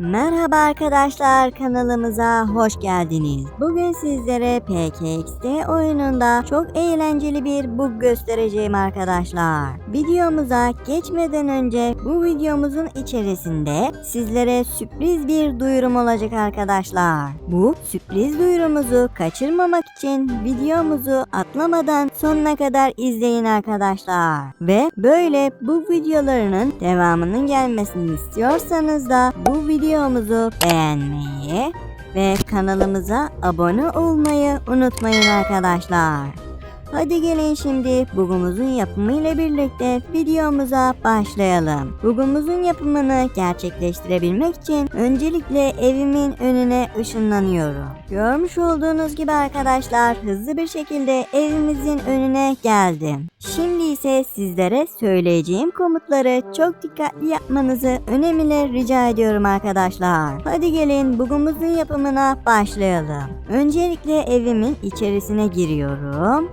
Merhaba arkadaşlar kanalımıza hoş geldiniz. Bugün sizlere PKXD oyununda çok eğlenceli bir bug göstereceğim arkadaşlar. Videomuza geçmeden önce bu videomuzun içerisinde sizlere sürpriz bir duyurum olacak arkadaşlar. Bu sürpriz duyurumuzu kaçırmamak için videomuzu atlamadan sonuna kadar izleyin arkadaşlar. Ve böyle bu videolarının devamının gelmesini istiyorsanız da bu videomuzu beğenmeyi ve kanalımıza abone olmayı unutmayın arkadaşlar. Hadi gelin şimdi bugümüzün yapımı ile birlikte videomuza başlayalım. Bugümüzün yapımını gerçekleştirebilmek için öncelikle evimin önüne ışınlanıyorum. Görmüş olduğunuz gibi arkadaşlar hızlı bir şekilde evimizin önüne geldim. Şimdi ise sizlere söyleyeceğim komutları çok dikkatli yapmanızı önemli rica ediyorum arkadaşlar. Hadi gelin bugünümüzün yapımına başlayalım. Öncelikle evimin içerisine giriyorum.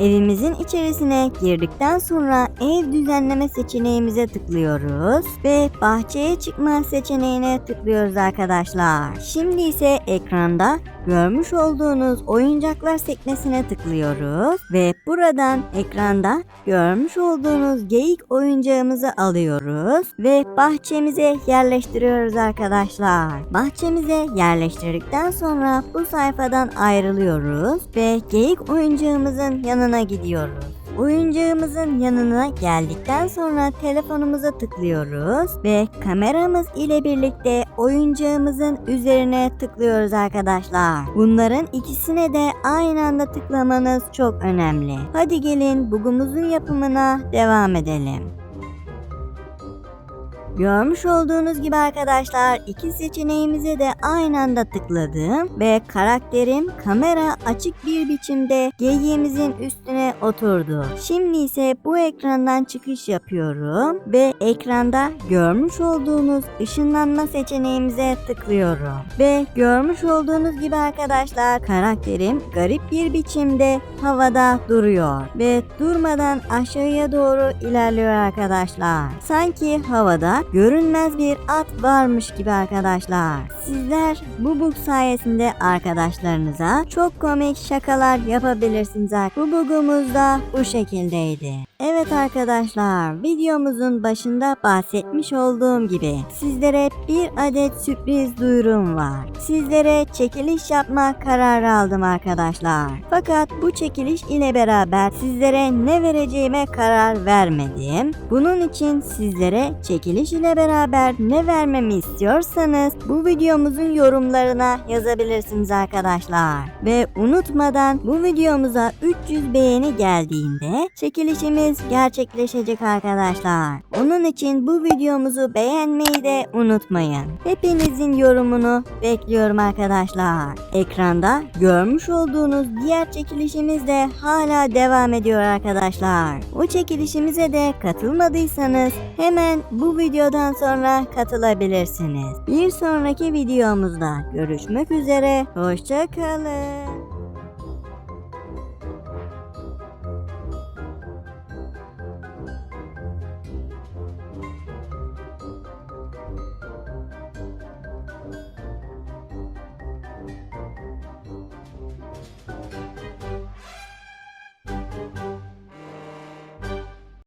Evimizin içerisine girdikten sonra ev düzenleme seçeneğimize tıklıyoruz ve bahçeye çıkma seçeneğine tıklıyoruz arkadaşlar. Şimdi ise ekranda görmüş olduğunuz oyuncaklar sekmesine tıklıyoruz ve buradan ekranda görmüş olduğunuz geyik oyuncağımızı alıyoruz ve bahçemize yerleştiriyoruz arkadaşlar. Bahçemize yerleştirdikten sonra bu sayfadan ayrılıyoruz ve geyik oyuncağımızın yanına gidiyoruz. Oyuncağımızın yanına geldikten sonra telefonumuza tıklıyoruz ve kameramız ile birlikte oyuncağımızın üzerine tıklıyoruz arkadaşlar. Bunların ikisine de aynı anda tıklamanız çok önemli. Hadi gelin bugümüzün yapımına devam edelim. Görmüş olduğunuz gibi arkadaşlar iki seçeneğimize de aynı anda tıkladım ve karakterim kamera açık bir biçimde geyiğimizin üstüne oturdu. Şimdi ise bu ekrandan çıkış yapıyorum ve ekranda görmüş olduğunuz ışınlanma seçeneğimize tıklıyorum. Ve görmüş olduğunuz gibi arkadaşlar karakterim garip bir biçimde havada duruyor ve durmadan aşağıya doğru ilerliyor arkadaşlar. Sanki havada görünmez bir at varmış gibi arkadaşlar. Sizler bu bug sayesinde arkadaşlarınıza çok komik şakalar yapabilirsiniz. Bu bugumuz da bu şekildeydi. Evet arkadaşlar videomuzun başında bahsetmiş olduğum gibi sizlere bir adet sürpriz duyurum var. Sizlere çekiliş yapma kararı aldım arkadaşlar. Fakat bu çekiliş ile beraber sizlere ne vereceğime karar vermedim. Bunun için sizlere çekiliş ile beraber ne vermemi istiyorsanız bu videomuzun yorumlarına yazabilirsiniz arkadaşlar. Ve unutmadan bu videomuza 300 beğeni geldiğinde çekilişimiz gerçekleşecek arkadaşlar. Onun için bu videomuzu beğenmeyi de unutmayın. Hepinizin yorumunu bekliyorum arkadaşlar. Ekranda görmüş olduğunuz diğer çekilişimiz de hala devam ediyor arkadaşlar. O çekilişimize de katılmadıysanız hemen bu videodan sonra katılabilirsiniz. Bir sonraki videomuzda görüşmek üzere. Hoşçakalın.